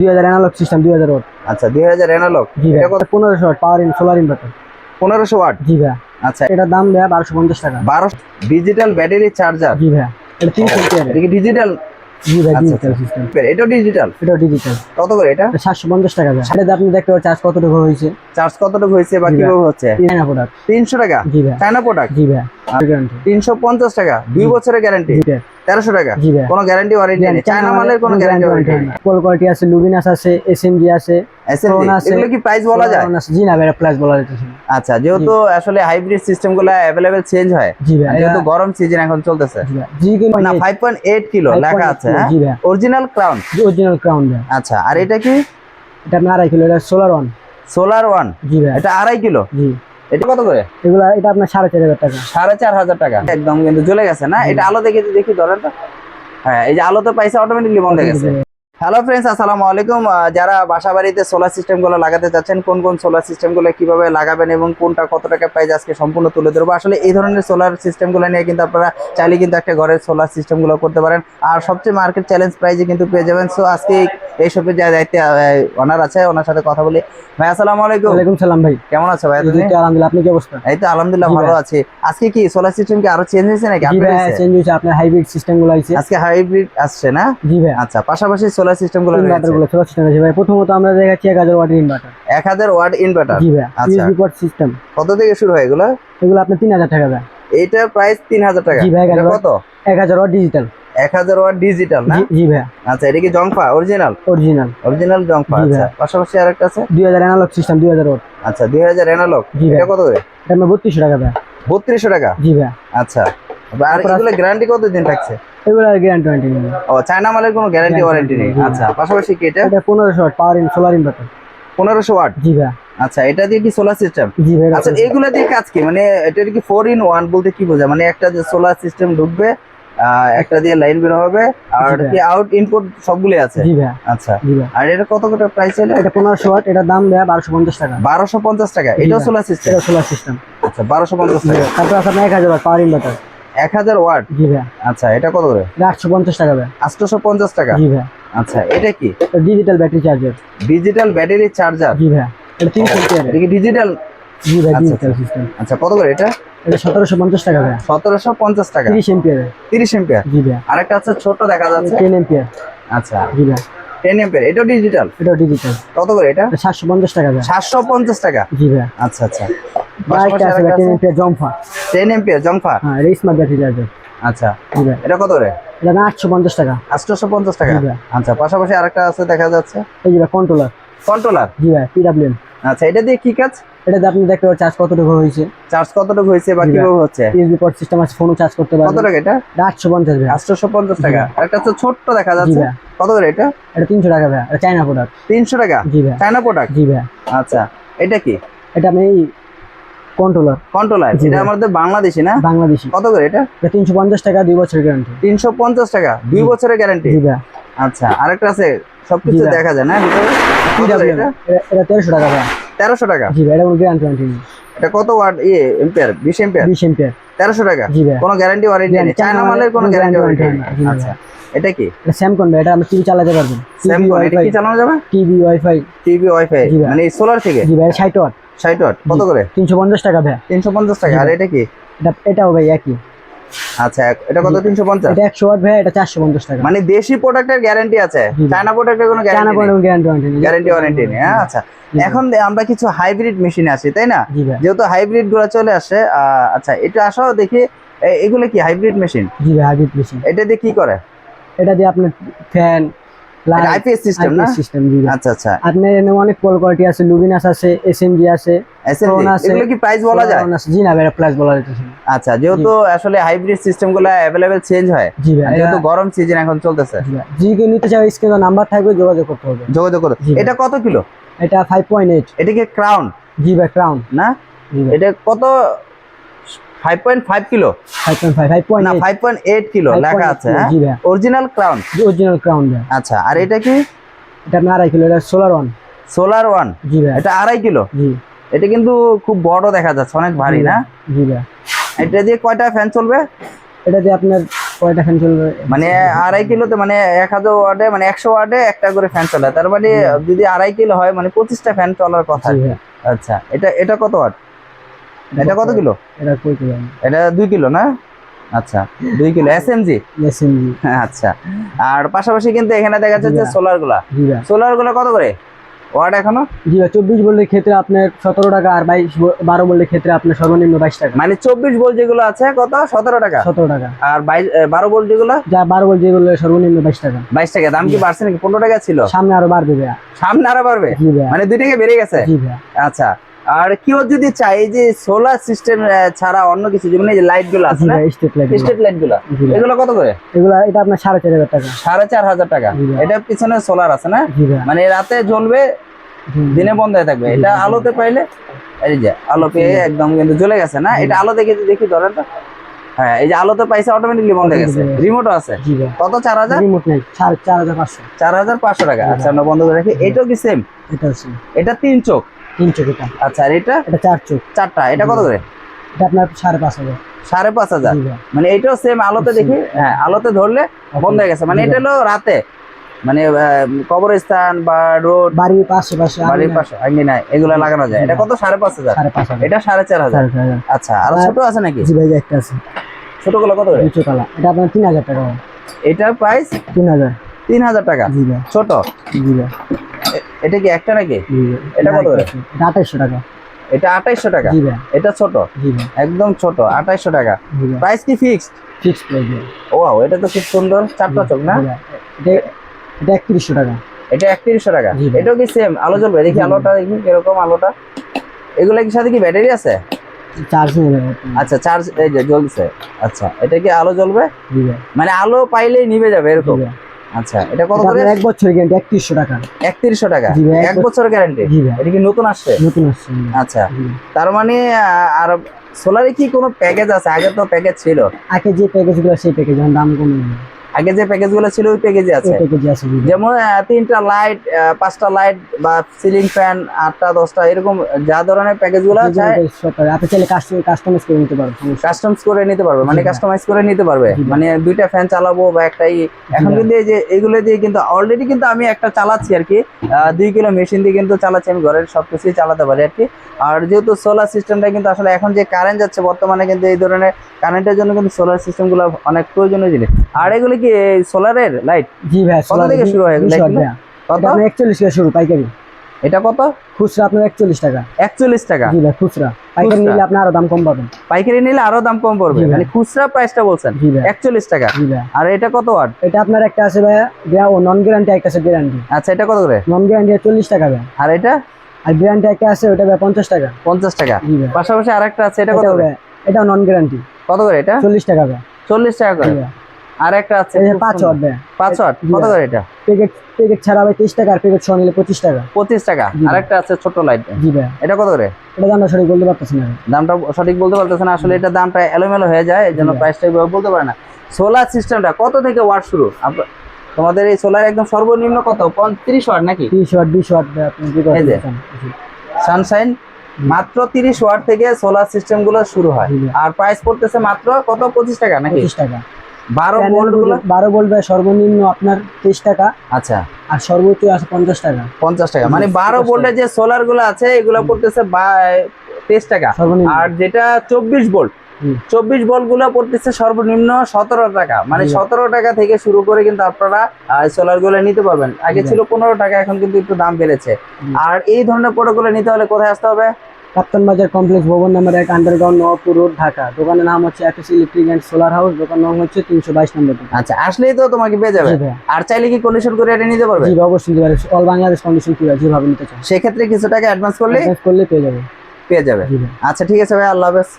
দুই হাজার analogue system দুই হাজার ওয়াট আচ্ছা দুই হাজার এনালগ জি ভাই। পনেরোশো watt power in solar inverter পনেরোশো ওয়াট জি ভাই। আচ্ছা। এটার দাম ভাই বারোশো পঞ্চাশ টাকা। বারো ডিজিটাল ব্যাটারি চার্জার জি ভাই। এটা তিনশো এম্পিয়ার এটা কি ডিজিটাল জি ভাই ডিজিটাল। সিস্টেম এটাও ডিজিটাল এটাও ডিজিটাল কত করে এটা? সাতশো পঞ্চাশ টাকা ভাই। সেটাতে আপনি দেখতে পাচ্ছেন চার্জ কতটুকু হয়েছে। চার্জ কতটুকু হয়েছে বা কীভাবে হচ্ছে? চায়না প্রোডাক্ট তিনশো টাকা? জি ভাই। চায়না প্রোডাক্ট জি ভাই। গ্যারান্টি তিনশো পঞ্চাশ টাকা? দুই বছরের গ্যারান্টি তেরোশো টাকা? জি ভাই। কোনো গ্যারান্টি ওয়ারেন্টি নেই। চায়না মালের কোনো গ্যারান্টি ওয়ারেন্টি নেই। কোয়ালিটি আছে লুবিনাস আছে এসএমজি আছে। এগুলো কি প্রাইস বলা যায়? জি না ভাই প্লাস বলা যাইতেছে আচ্ছা যেহেতু আসলে হাইব্রিড সিস্টেমগুলো অ্যাভেলেবেল চেঞ্জ হয় জি ভাই যেহেতু গরম সিজন এখন চলতেছে। জি না ফাইভ পয়েন্ট এইট কিলো লেখা আছে অরিজিনাল ক্রাউন অরিজিনাল ক্রাউন আচ্ছা আর এটা কি? এটা আপনার আড়াই কিলো এটা সোলার ওয়ান সোলার ওয়ান জি ভাই। এটা আড়াই কিলো? জি। এটা কত করে? এগুলো এটা আপনার সাড়ে চার হাজার টাকা। সাড়ে চার হাজার টাকা। একদম কিন্তু জ্বলে গেছে না? এটা আলো দেখে দেখি ধরেন তো। হ্যাঁ এই যে আলো তো পাইছে অটোমেটিকলি বন্ধ হয়ে গেছে হ্যালো ফ্রেন্ডস আসসালামু আলাইকুম। যারা বাসা বাড়িতে সোলার সিস্টেমগুলো লাগাতে চাচ্ছেন কোন কোন সোলার সিস্টেমগুলো কীভাবে লাগাবেন এবং কোনটা কত টাকা প্রাইস আজকে সম্পূর্ণ তুলে ধরবো। আসলে এই ধরনের সোলার সিস্টেমগুলো নিয়ে কিন্তু আপনারা চাইলে কিন্তু একটা ঘরের সোলার সিস্টেমগুলো করতে পারেন। আর সবচেয়ে মার্কেট চ্যালেঞ্জ প্রাইজে কিন্তু পেয়ে যাবেন। সো আজকে এই সবের যা দায়িত্বে ওনার আছে ওনার সাথে কথা বলি। ভাই আসসালামু আলাইকুম। ওয়ালাইকুম সালাম ভাই। কেমন আছো ভাই তুমি? আলহামদুলিল্লাহ আপনি কি অবস্থা? এই তো আলহামদুলিল্লাহ ভালো। আছি। আজকে কি সোলার সিস্টেম কি আরও চেঞ্জ হয়েছে নাকি? হয়েছে? চেঞ্জ হয়েছে আপনার হাইব্রিড সিস্টেমগুলো আছে আজকে হাইব্রিড আসছে না? জি ভাই। আচ্ছা পাশাপাশি সোলার সিস্টেমগুলো ইনভার্টারগুলো সোলার সিস্টেম আছে ভাই প্রথমত আমরা দেখাচ্ছি এক হাজার ওয়াটের ইনভার্টার এক হাজার ওয়াট ইনভার্টার জি ভাই আচ্ছা। পোর্ট সিস্টেম কত থেকে শুরু হয় এগুলো? এগুলো তিন হাজার টাকা ভাই। এইটার প্রাইস তিন হাজার টাকা। জি ভাই, এটা কত? এক হাজার ওয়াট ডিজিটাল এক হাজার ওয়াট ডিজিটাল না? জি ভাই। আচ্ছা এটা কি জংফা? অরিজিনাল অরিজিনাল অরিজিনাল জংফা আচ্ছা। পাশাপাশি আরেকটা আছে? দুই হাজার অ্যানালগ সিস্টেম দুই হাজার ওয়াট। আচ্ছা দুই হাজার এনালগ জি ভাই। এটা কত করে এটা আপনার বত্রিশশো টাকা ভাই। বত্রিশশো টাকা? জি ভাই। আচ্ছা। আর তারপর এগুলো গ্যারান্টি কত দিন থাকছে? এগুলো আর গ্যারান্টি নেই। ও চায়না মালের কোনো গ্যারান্টি ওয়ারেন্টি নেই। আচ্ছা পাশাপাশি কি এটা? এটা watt power in solar inverter watt? জি ভাই আচ্ছা এটা দিয়ে কি সোলার সিস্টেম জি ভাই আচ্ছা এগুলা দিয়ে কাজ কি? মানে এটা কি ইন বলতে কি বোঝায়? মানে একটা যে সোলার সিস্টেম ঢুকবে একটা দিয়ে লাইন বের হবে আর কি আউট ইনপুট সবগুলো আছে? জি ভাই আচ্ছা আর এটা কত কত প্রাইস হলো? এটা ওয়াট দাম দেয় বারোশো পঞ্চাশ টাকা। বারোশো পঞ্চাশ টাকা জি এটাও ভাই। সোলার সিস্টেম এটা সোলার সিস্টেম আচ্ছা টাকা। তারপর আপনার ওয়াট পাওয়ার ইনভার্টার এক হাজার ওয়াট? জি ভাই। আচ্ছা এটা কত করে? আটশো পঞ্চাশ টাকা ভাই। আটশোশো পঞ্চাশ টাকা? জি ভাই। আচ্ছা এটা কি? Digital battery charger digital battery charger জি ভাই। এটা তিনশো এটা কি ডিজিটাল জি ভাই আচ্ছা, ডিজিটাল। সিস্টেম কত করে এটা? এটা সতেরোশো পঞ্চাশ টাকা ভাই। সতেরোশো পঞ্চাশ টাকা। তিরিশ এম্পিয়ার তিরিশ এম্পিয়ার জি ভাই। আরেকটা আছে ছোট দেখা যাচ্ছে। টেন এম্পিয়ার আচ্ছা। জি ভাই। টেন এম্পিয়ার এটাও ডিজিটাল এটাও ডিজিটাল কত করে এটা? এটা সাতশো পঞ্চাশ টাকা ভাই। সাতশো পঞ্চাশ টাকা? জি ভাই। আচ্ছা আচ্ছা। আরেকটা আছে টেন এম্পিয়ার জম্ফা টেন এম্পিয়ার জংফা হ্যাঁ এটা স্মার্ট ব্যাটারি চার্জার আচ্ছা এটা কত করে এটা না আটশো পঞ্চাশ টাকা। আটশোশো পঞ্চাশ টাকা? জি আচ্ছা পাশাপাশি আরেকটা আছে দেখা যাচ্ছে। এই কন্ট্রোলার কন্ট্রোলার জি ভাই পিডাব্লিউএম আচ্ছা এটা দিয়ে কি কাজ? এটাতে আপনি দেখতে পাচ্ছেন চার্জ কতটুকু হয়েছে। চার্জ কতটুকু হয়েছে বা। কীভাবে হচ্ছে? ইউএসবি পোর্ট সিস্টেম আছে ফোনও চার্জ করতে কত পারবেন টাকা এটা? এটা আটশো পঞ্চাশ ভাই। আটশোশো পঞ্চাশ টাকা। আরেকটা হচ্ছে ছোট্ট দেখা যাচ্ছে। কত করে এটা? এটা টাকা ভাই এটা প্রোডাক্ট তিনশো টাকা? জি ভাই। চায়না প্রোডাক্ট জি ভাই। আচ্ছা এটা কি? এটা আমি কন্ট্রোলার কন্ট্রোলার এটা ভাই। আমাদের বাংলাদেশি না? বাংলাদেশি। কত করে এটা? তিনশো পঞ্চাশ টাকা দুই বছরের গ্যারান্টি তিনশো পঞ্চাশ টাকা দুই বছরের গ্যারান্টি আচ্ছা আরেকটা আছে সবকিছু দেখা যায় না? এটা? তেরোশো টাকা তেরোশো টাকা? জি ভাই এটা কোনো গ্যারান্টি ওয়ারেন্টি নেই। এটা কত ওয়াট ইয়ে এম্পিয়ার বিশ এম্পিয়ার বিশ এম্পিয়ার তেরোশো টাকা? জি ভাই। কোনো গ্যারান্টি ওয়ারেন্টি নেই। চায়না মালের কোনো গ্যারান্টি ওয়ারেন্টি নেই। আচ্ছা এটা কি? এটা স্যামকন ভাই এটা আপনি টিভি চালাতে পারবেন স্যামসং এটা কি চালানো যাবে? টিভি ওয়াইফাই টিভি ওয়াইফাই মানে সোলার থেকে? জি ভাই ষাট ওয়াট ষাট ওয়াট কত করে? তিনশো পঞ্চাশ টাকা ভাই। তিনশো পঞ্চাশ টাকা। আর এটা কি? এটা এটাও ভাই একই। আচ্ছা এটা কত? জি। তিনশো পঞ্চাশ? এটা একশো ওয়াট ভাই এটা চারশো পঞ্চাশ টাকা। মানে দেশি প্রোডাক্টের গ্যারান্টি আছে। চায়না প্রোডাক্টের কোনো চায়না গ্যারান্টি কোনো গ্যারান্টি ওয়ারেন্টি নেই। গ্যারান্টি ওয়ারেন্টি নেই। হ্যাঁ আচ্ছা। এখন আমরা কিছু হাইব্রিড মেশিন আসি তাই না? যেহেতু হাইব্রিডগুলো চলে আসে আচ্ছা এটা আসো দেখি এগুলো কি হাইব্রিড মেশিন জি ভাই হাইব্রিড মেশিন এটা দিয়ে কি করে? এটা দিয়ে আপনার ফ্যান আইপিএস সিস্টেম না? সিস্টেম জি আচ্ছা আচ্ছা। আপনার এখানে অনেক কোল কোয়ালিটি আছে লুবিনাস আছে এসএমজি আছে SMG, এগুলো কি প্রাইস বলা যায়? জি না ভাই প্লাস বলা যাইতেছে আচ্ছা যেহেতু আসলে হাইব্রিড সিস্টেমগুলো অ্যাভেলেবেল চেঞ্জ হয় জি ভাই যেহেতু গরম সিজন এখন চলতেছে। জি নিতে চাও স্ক্রিনে নাম্বার থাকবে যোগাযোগ করতে হবে। যোগাযোগ করো। এটা কত কিলো? এটা ফাইভ পয়েন্ট এইট এটা কি ক্রাউন জি ভাই ক্রাউন না? এটা কত five point five kilo five point five five point না ফাইভ পয়েন্ট এইট কিলো লেখা আছে হ্যাঁ? অরিজিনাল ক্রাউন অরিজিনাল ক্রাউন আচ্ছা আর এটা কি? এটা আপনার আড়াই কিলো এটা সোলার ওয়ান সোলার ওয়ান জি ভাই। এটা আড়াই কিলো জি। এটা কিন্তু খুব বড় দেখা যাচ্ছে অনেক ভারী না? জি ভাই। এটা দিয়ে কয়টা ফ্যান চলবে? এটা দিয়ে আপনার কয়টা ফ্যান চলবে? মানে আড়াই কিলোতে মানে এক হাজার ওয়ার্ডে মানে একশো ওয়ার্ডে একটা করে ফ্যান চলে। তার মানে যদি আড়াই কিলো হয় মানে পঁচিশটা ফ্যান চলার কথা। আচ্ছা এটা এটা কত ওয়াট এটা কত কিলো? এটা কই কিলো? এটা দুই কিলো না? আচ্ছা দুই কিলো। এস এম জি এসএমজি আচ্ছা আর পাশাপাশি কিন্তু এখানে দেখা যাচ্ছে। সোলারগুলা সোলারগুলা কত করে? ওয়াট এখনও? জি চব্বিশ ভোল্টের ক্ষেত্রে আপনার সতেরো টাকা আর বাইশ বারো ভোল্টের ক্ষেত্রে আপনার সর্বনিম্ন বাইশ টাকা। মানে চব্বিশ ভোল্ট যেগুলো আছে কত? সতেরো টাকা? সতেরো টাকা। আর বাইশ বারো ভোল্ট যেগুলো? যা বারো ভোল্ট যেগুলো সর্বনিম্ন বাইশ টাকা। বাইশ টাকা। দাম কি বাড়ছে নাকি? পনেরো টাকা ছিল? সামনে আরও বাড়বে সামনে আরও বাড়বে? মানে দুই টাকা বেড়ে গেছে? আচ্ছা আর কেউ যদি চাই যে সোলার সিস্টেম ছাড়া অন্য কিছু যেমন এই যে লাইটগুলো আছে না ভাই স্টেট লাইট স্ট্রিট লাইটগুলো এগুলো কত করে? এগুলা এটা আপনার সাড়ে চার হাজার টাকা। সাড়ে চার হাজার টাকা। এটা পিছনে সোলার আছে না? মানে রাতে জ্বলবে। দিনে বন্ধ হয়ে থাকবে। এটা। আলোতে পাইলে এই যে আলো পেয়ে একদম কিন্তু জ্বলে গেছে না? এটা আলো দেখে দেখি ধরেন তো। হ্যাঁ এই যে আলোতে পাইছে অটোমেটিকলি বন্ধ হয়ে গেছে। রিমোটও আছে। কত? চার হাজার? রিমোট নেই। চার হাজার পাঁচশো। চার হাজার পাঁচশো টাকা। আচ্ছা আমরা বন্ধ করে রাখি। এটাও কি সেম এটা এটা তিন চোখ। তিন চোখ এটা। আচ্ছা আর এটা? এটা চার চোখ। চারটা। এটা কত করে? এটা আপনার সাড়ে পাঁচ হাজার। সাড়ে পাঁচ হাজার? মানে এটাও সেম আলোতে দেখি? হ্যাঁ আলোতে ধরলে বন্ধ হয়ে গেছে। মানে এটা হলো রাতে। মানে কবরস্থান বা রোড বাড়ির পাশে পাশে বাড়ির পাশে আঙ্গিনায় এগুলো লাগানো যায়। এটা কত? সাড়ে পাঁচ হাজার? এটা সাড়ে চার হাজার। আচ্ছা আর ছোট আছে নাকি? জি ভাই একটা আছে। ছোটগুলো কত করে? এটা আপনার তিন হাজার টাকা। এটার প্রাইস তিন হাজার। তিন হাজার টাকা। ছোট? জি ভাই। এটা কি একটা নাকি? এটা কত আঠাইশশো টাকা। এটা আঠাইশশো টাকা? এটা ছোট? একদম ছোট আঠাইশশো টাকা। প্রাইস কি ফিক্সড? প্রাইস ও এটা তো খুব সুন্দর। চারটা চোখ না? এটা একত্রিশশো টাকা। এটা একত্রিশশো টাকা। এটাও কি সেম আলো জ্বলবে? দেখি আলোটা দেখি কীরকম আলোটা। এগুলা কি সাথে কি ব্যাটারি আছে? চার্জ আচ্ছা চার্জ এই যে জ্বলছে। আচ্ছা এটা কি আলো জ্বলবে? মানে আলো পাইলেই নিভে যাবে এরকম। আচ্ছা এটা কত করে? এক বছরের গ্যারান্টি একত্রিশশো টাকা। একত্রিশশো টাকা। জি ভাই, এক বছর বছরের গ্যারান্টি এটা কি নতুন আসছে? নতুন আসছে আচ্ছা তার মানে আর সোলারে কি কোনো প্যাকেজ আছে? আগে তো প্যাকেজ ছিল। আগে যে প্যাকেজগুলো সেই প্যাকেজ দাম কমে। আগে যে প্যাকেজগুলো ছিল ওই প্যাকেজে আছে। যেমন তিনটা লাইট পাঁচটা লাইট বা সিলিং ফ্যান আটটা দশটা এরকম যা ধরনের প্যাকেজগুলো যে আছে সব। আপনি চাইলে কাস্টমাইজ কাস্টমাইজ করে নিতে পারবেন নেই। কাস্টমস করে নিতে পারবে। মানে কাস্টমাইজ করে নিতে পারবে। মানে দুইটা ফ্যান চালাবো বা একটাই। এখন কিন্তু এই যে এগুলো দিয়ে কিন্তু অলরেডি কিন্তু আমি একটা চালাচ্ছি আর কি। দুই কিলো মেশিন দিয়ে কিন্তু চালাচ্ছি আমি ঘরের সবকিছুই চালাতে পারি আর কি। আর যেহেতু সোলার সিস্টেমটা কিন্তু আসলে এখন যে কারেন্ট যাচ্ছে বর্তমানে কিন্তু এই ধরনের কারেন্টের জন্য কিন্তু সোলার সিস্টেমগুলো অনেক প্রয়োজনীয় জিনিস। আর এগুলো কি সোলারের লাইট? জি ভাই কত থেকে শুরু হয়? কত? এটা আপনার একচল্লিশ টাকা শুরু পাইকারি। এটা কত? খুচরা আপনার একচল্লিশ টাকা। একচল্লিশ টাকা? জি ভাই খুচরা। পাইকারি নিলে আপনি আরও দাম কম পাবেন। পাইকারি নিলে আরও দাম কম পড়বে? মানে খুচরা প্রাইসটা বলছেন? জি ভাই। একচল্লিশ টাকা। জি ভাই। আর এটা কত ওয়াট এটা আপনার একটা আছে দেয়া ও নন গ্যারান্টি একটা আছে গ্যারান্টি আচ্ছা এটা কত করে? নন গ্যারান্টি চল্লিশ টাকা ভাই। আর এটা? আর গ্যারান্টি একটা আছে ওটা ভাই পঞ্চাশ টাকা। পঞ্চাশ টাকা। জি ভাই। পাশাপাশি আরেকটা আছে এটা কত করে? ভাই এটাও নন গ্যারান্টি কত করে এটা? চল্লিশ টাকা ভাই। চল্লিশ টাকা করে। ভাই। আর একটা আছে পাঁচ ওয়াট পাঁচ ওয়াট কত করে এটা? প্যাকেট প্যাকেট ছাড়া ভাই তেইশ টাকা আর প্যাকেট ছ নিলে পঁচিশ টাকা। পঁচিশ টাকা। আর একটা আছে ছোট লাইট জি ভাই। এটা কত করে? এটা দামটা সঠিক বলতে পারতেছি না দামটা সঠিক বলতে পারতেছে না। আসলে এটা দামটা এলোমেলো হয়ে যায় এই জন্য প্রাইসটা বলতে পারে না। সোলার সিস্টেমটা কত থেকে ওয়াট শুরু? তোমাদের এই সোলার একদম সর্বনিম্ন কত? পঁয়ত্রিশ ওয়াট নাকি? তিরিশ ওয়াট বিশ ওয়াট। সানশাইন মাত্র তিরিশ ওয়াট থেকে সোলার সিস্টেমগুলো শুরু হয়। আর প্রাইস পড়তেছে মাত্র কত? পঁচিশ টাকা নাকি? পঁচিশ টাকা। বারো বারো সর্বনিম্ন আপনার তেইশ টাকা। আচ্ছা। আর সর্বোচ্চ আছে পঞ্চাশ টাকা। পঞ্চাশ টাকা। মানে বারো 50 ভোল্টের যে সোলারগুলো আছে এগুলো পড়তেছে তেইশ টাকা। আর যেটা চব্বিশ হুম। চব্বিশগুলো পড়তেছে সর্বনিম্ন সতেরো টাকা। মানে সতেরো টাকা থেকে শুরু করে কিন্তু আপনারা সোলারগুলো নিতে পারবেন। আগে ছিল পনেরো টাকা এখন কিন্তু একটু দাম বেড়েছে। আর এই ধরনের প্রোডাক্টগুলো নিতে হলে কোথায় আসতে হবে? কাপ্তান বাজার কমপ্লেক্স ভবন নাম্বার এক আন্ডারগ্রাউন্ড নবপুর রোড ঢাকা। দোকানের নাম হচ্ছে FS electric and solar house দোকান নাম হচ্ছে তিনশো বাইশ নম্বর আচ্ছা আসলেই তো তোমাকে পেয়ে যাবে। আর চাইলে কি কন্ডিশন করে এটা নিতে পারবে? জি অবশ্যই নিতে পারে অল বাংলাদেশ কন্ডিশন কি যেভাবে নিতে চান। সেক্ষেত্রে কিছু টাকা অ্যাডভান্স করলে অ্যাডভান্স করলে পেয়ে যাবে। পেয়ে যাবে। আচ্ছা ঠিক আছে ভাই আল্লাহ হাফেজ।